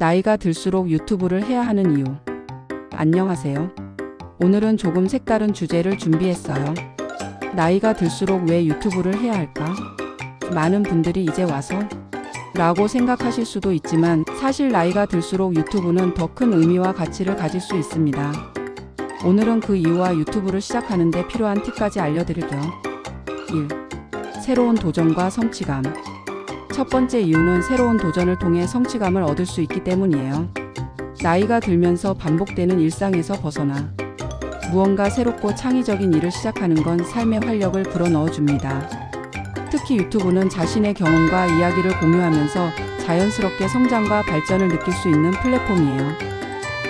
나이가 들수록 유튜브를 해야 하는 이유. 안녕하세요. 오늘은 조금 색다른 주제를 준비했어요. 나이가 들수록 왜 유튜브를 해야 할까? 많은 분들이 이제 와서 라고 생각하실 수도 있지만 사실 나이가 들수록 유튜브는 더 큰 의미와 가치를 가질 수 있습니다. 오늘은 그 이유와 유튜브를 시작하는데 필요한 팁까지 알려드릴게요. 1. 새로운 도전과 성취감. 첫 번째 이유는 새로운 도전을 통해 성취감을 얻을 수 있기 때문이에요. 나이가 들면서 반복되는 일상에서 벗어나 무언가 새롭고 창의적인 일을 시작하는 건 삶의 활력을 불어넣어 줍니다. 특히 유튜브는 자신의 경험과 이야기를 공유하면서 자연스럽게 성장과 발전을 느낄 수 있는 플랫폼이에요.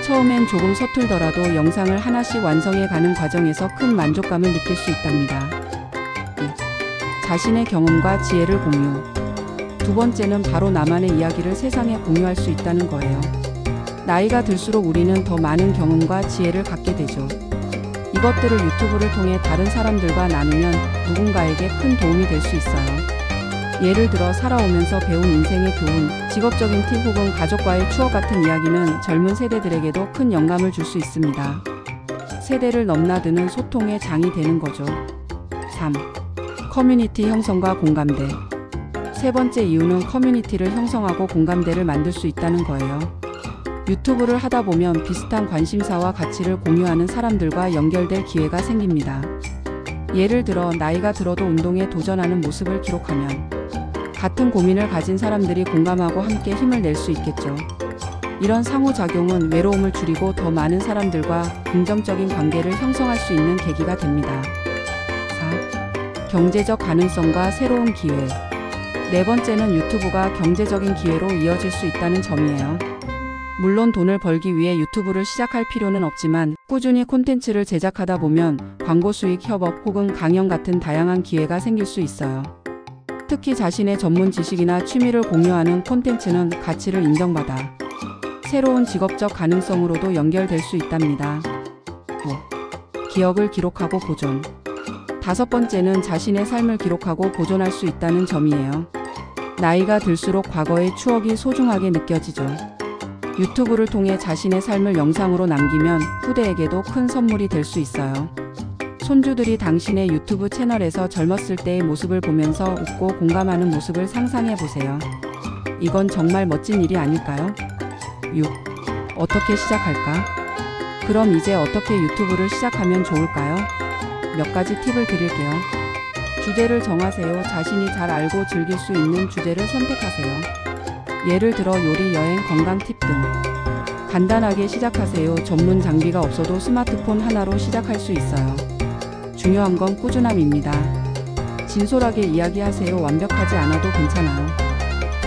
처음엔 조금 서툴더라도 영상을 하나씩 완성해 가는 과정에서 큰 만족감을 느낄 수 있답니다. 2. 자신의 경험과 지혜를 공유. 두 번째는 바로 나만의 이야기를 세상에 공유할 수 있다는 거예요. 나이가 들수록 우리는 더 많은 경험과 지혜를 갖게 되죠. 이것들을 유튜브를 통해 다른 사람들과 나누면 누군가에게 큰 도움이 될 수 있어요. 예를 들어 살아오면서 배운 인생의 교훈, 직업적인 팁 혹은 가족과의 추억 같은 이야기는 젊은 세대들에게도 큰 영감을 줄 수 있습니다. 세대를 넘나드는 소통의 장이 되는 거죠. 3. 커뮤니티 형성과 공감대. 세 번째 이유는 커뮤니티를 형성하고 공감대를 만들 수 있다는 거예요. 유튜브를 하다 보면 비슷한 관심사와 가치를 공유하는 사람들과 연결될 기회가 생깁니다. 예를 들어 나이가 들어도 운동에 도전하는 모습을 기록하면 같은 고민을 가진 사람들이 공감하고 함께 힘을 낼 수 있겠죠. 이런 상호작용은 외로움을 줄이고 더 많은 사람들과 긍정적인 관계를 형성할 수 있는 계기가 됩니다. 4. 경제적 가능성과 새로운 기회. 네 번째는 유튜브가 경제적인 기회로 이어질 수 있다는 점이에요. 물론 돈을 벌기 위해 유튜브를 시작할 필요는 없지만 꾸준히 콘텐츠를 제작하다 보면 광고 수익 협업 혹은 강연 같은 다양한 기회가 생길 수 있어요. 특히 자신의 전문 지식이나 취미를 공유하는 콘텐츠는 가치를 인정받아 새로운 직업적 가능성으로도 연결될 수 있답니다. 5. 기억을 기록하고 보존. 다섯 번째는 자신의 삶을 기록하고 보존할 수 있다는 점이에요. 나이가 들수록 과거의 추억이 소중하게 느껴지죠. 유튜브를 통해 자신의 삶을 영상으로 남기면 후대에게도 큰 선물이 될 수 있어요. 손주들이 당신의 유튜브 채널에서 젊었을 때의 모습을 보면서 웃고 공감하는 모습을 상상해 보세요. 이건 정말 멋진 일이 아닐까요? 6. 어떻게 시작할까? 그럼 이제 어떻게 유튜브를 시작하면 좋을까요? 몇 가지 팁을 드릴게요. 주제를 정하세요. 자신이 잘 알고 즐길 수 있는 주제를 선택하세요. 예를 들어 요리, 여행, 건강 팁 등. 간단하게 시작하세요. 전문 장비가 없어도 스마트폰 하나로 시작할 수 있어요. 중요한 건 꾸준함입니다. 진솔하게 이야기하세요. 완벽하지 않아도 괜찮아요.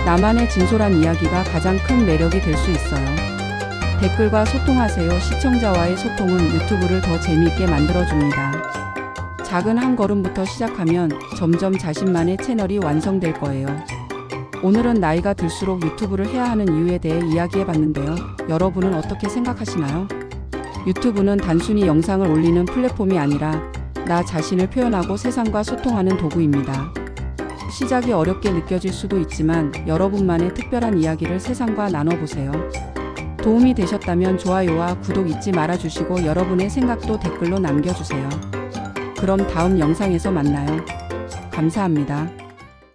나만의 진솔한 이야기가 가장 큰 매력이 될 수 있어요. 댓글과 소통하세요. 시청자와의 소통은 유튜브를 더 재미있게 만들어줍니다. 작은 한 걸음부터 시작하면 점점 자신만의 채널이 완성될 거예요. 오늘은 나이가 들수록 유튜브를 해야 하는 이유에 대해 이야기해 봤는데요. 여러분은 어떻게 생각하시나요? 유튜브는 단순히 영상을 올리는 플랫폼이 아니라 나 자신을 표현하고 세상과 소통하는 도구입니다. 시작이 어렵게 느껴질 수도 있지만 여러분만의 특별한 이야기를 세상과 나눠보세요. 도움이 되셨다면 좋아요와 구독 잊지 말아주시고 여러분의 생각도 댓글로 남겨주세요. 그럼 다음 영상에서 만나요. 감사합니다.